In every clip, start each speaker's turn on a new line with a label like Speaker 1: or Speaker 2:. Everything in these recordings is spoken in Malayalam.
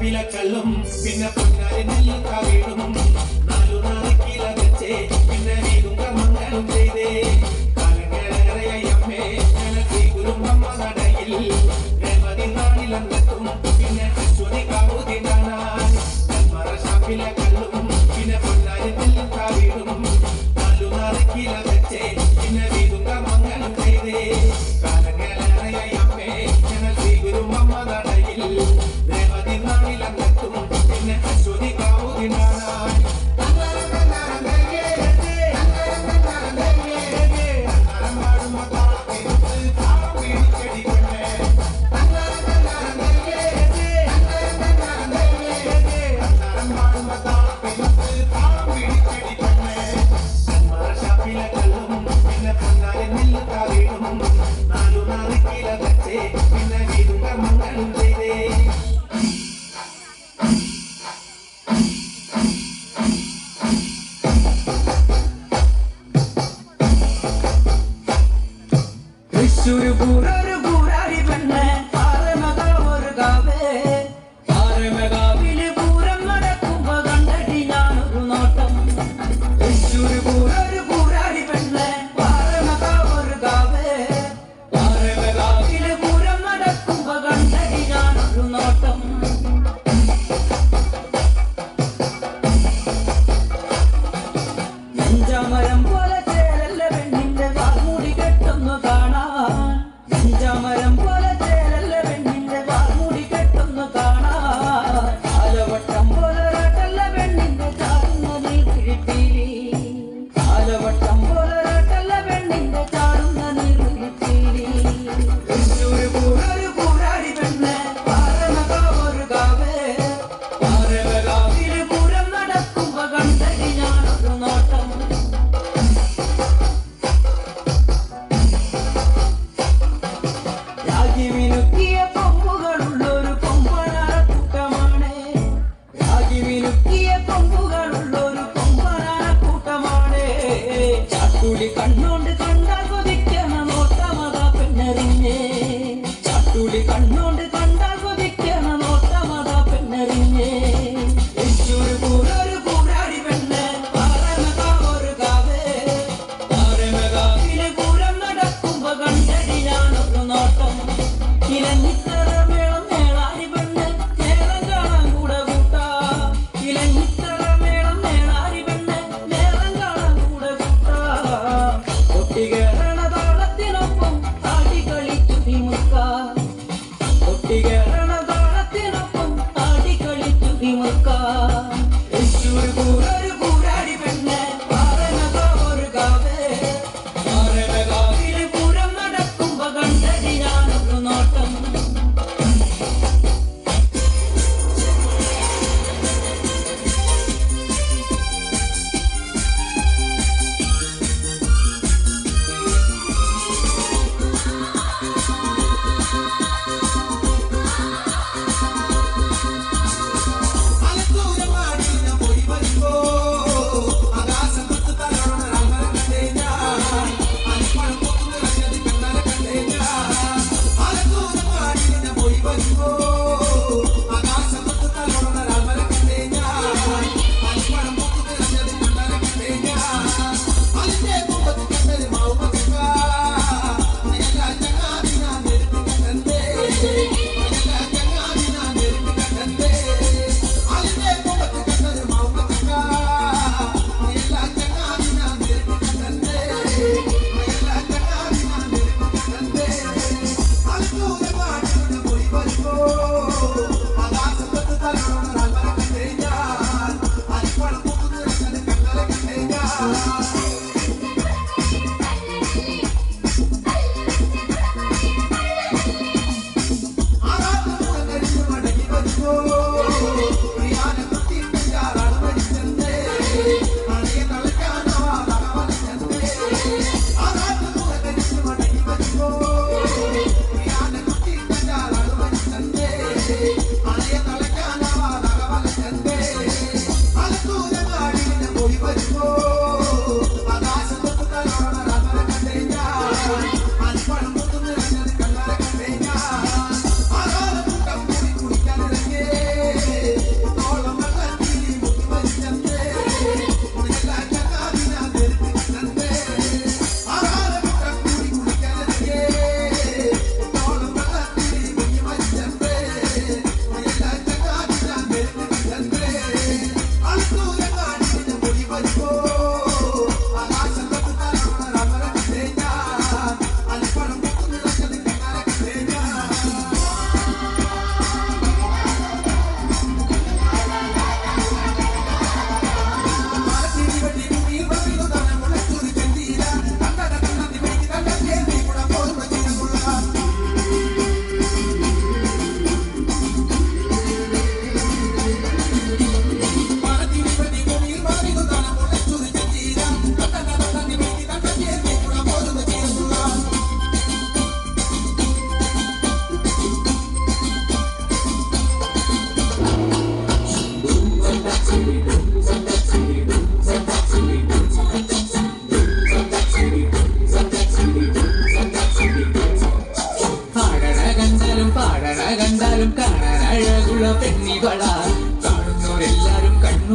Speaker 1: പിലക്കള്ളും
Speaker 2: പിന്നെ പൊന്നാരി നെല്ലിക്ക വീടും you can't kita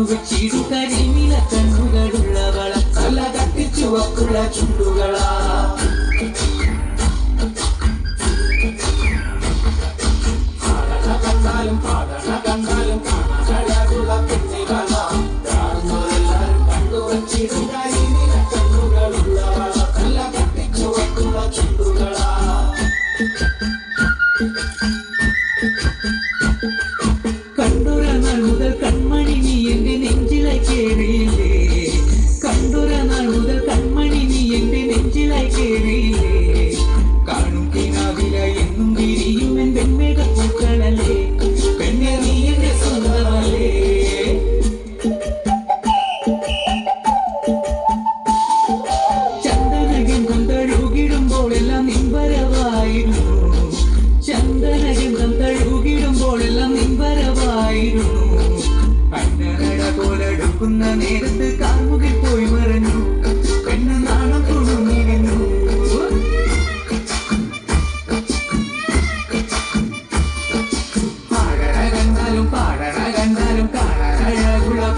Speaker 2: കാണുന്നവരെല്ലാരും കണ്ണുവെച്ചിടു കരിമില കണ്ണുകളുള്ളവള നല്ല കത്തിച്ചുവക്കുള്ള ചുണ്ടുകളാ.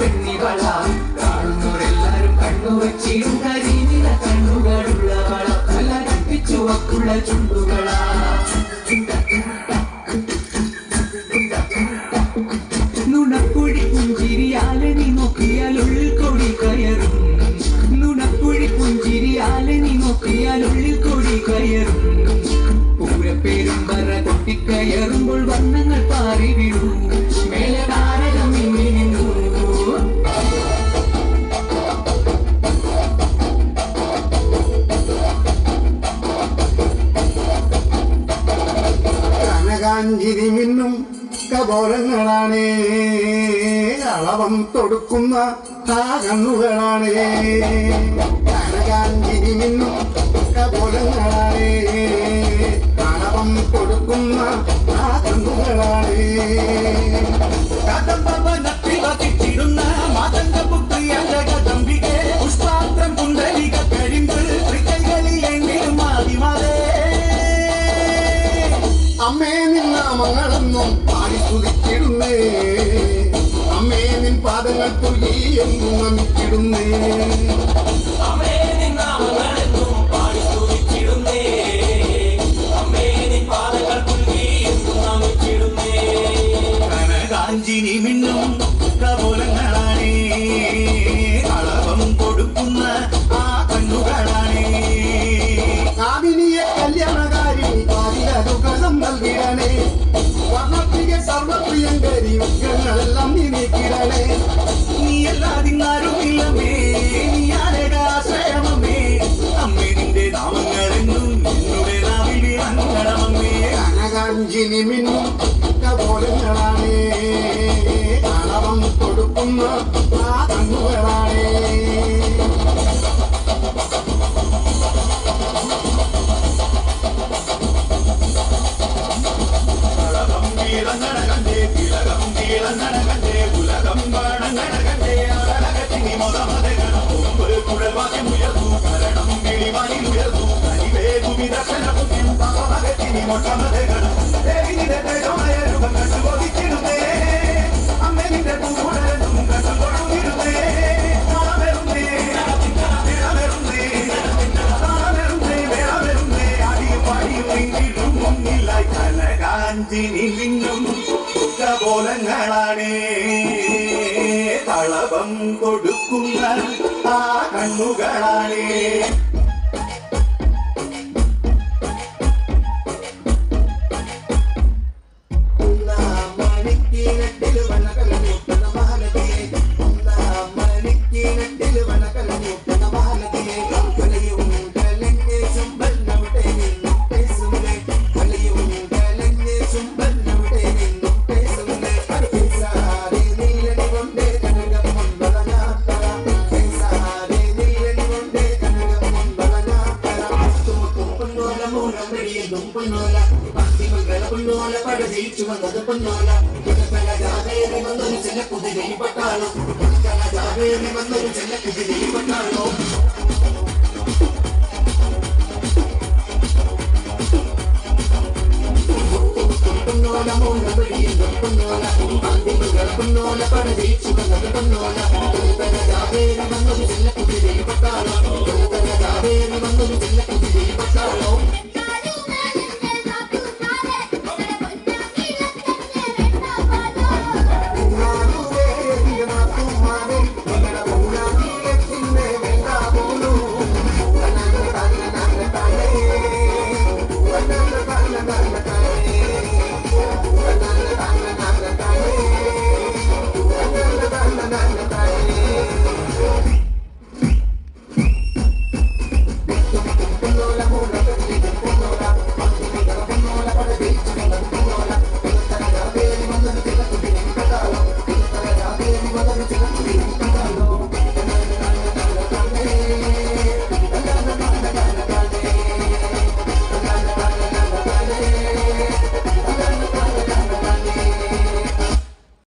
Speaker 2: പെണ്ണിവള കാണുന്നവരെല്ലാരും ചുണ്ടുകളാ. നീ നോക്കിയാൽ ഉള്ളിൽ കൊടി കയറും. പുഞ്ചിരിയാലെ നീ നോക്കിയാൽ ഉള്ളിൽ കൊടി കയറും. പൂരപ്പേരും പറ കൊട്ടിക്കയറുമ്പോൾ വർണങ്ങൾ പാറി വീണു
Speaker 3: അളവം തൊടുക്കുന്ന ആ കണ്ണുകളാണ്. കനകാഞ്ചിരി കപോലങ്ങളാണ്. അളവം കൊടുക്കുന്ന ആ നമിച്ചിടുന്നേ
Speaker 4: കനകാഞ്ചിനി മിന്നും കപോലങ്ങളാണേ അളവം കൊടുക്കുന്ന ആ കണ്ണുകളാണേ.
Speaker 3: കാവിനിയെ കല്യാണകാരി പാതിരതുകളം നൽകിടണേ. വർണപ്രിയ സർവപ്രിയങ്കരി ഉഗ്രങ്ങളെല്ലാം നീ നീക്കിടണേ.
Speaker 4: നീയല്ലാതിന്നാരുമില്ലമേ നീയാരേകാശ്രയമമ്മേ അമ്മേ നിന്റെ നാമങ്ങളെന്നും എന്നുടെ നാവിലെ അങ്കണമമ്മേ.
Speaker 3: കനകാഞ്ചിനി മിന്നും കപോലങ്ങളാണ്
Speaker 4: കരിവേഗുമി ദർശന പുണ്യം പാപമകത്തിനി മൊട്ടമതകണം ദേവി നിന്റെ തേജമായ രൂപം കണ്ടു ബോധിച്ചിടുന്നേ അമ്മ നിന്റെ പൂക്കുടലും കണ്ടു തൊഴുതിരുന്നേ കാണാമെറുന്നേ നിറമെറുന്നേ കാണാമെറുന്നേ വേറമെറുന്നേ അടിയും പാടിയും നീങ്ങിടും മുന്നിലായി കനകാഞ്ചിനി മിന്നും കപോലങ്ങളാണേ തളവം കൊടുക്കുന്ന ആ കണ്ണുകളാണേ
Speaker 3: പൊന്നോല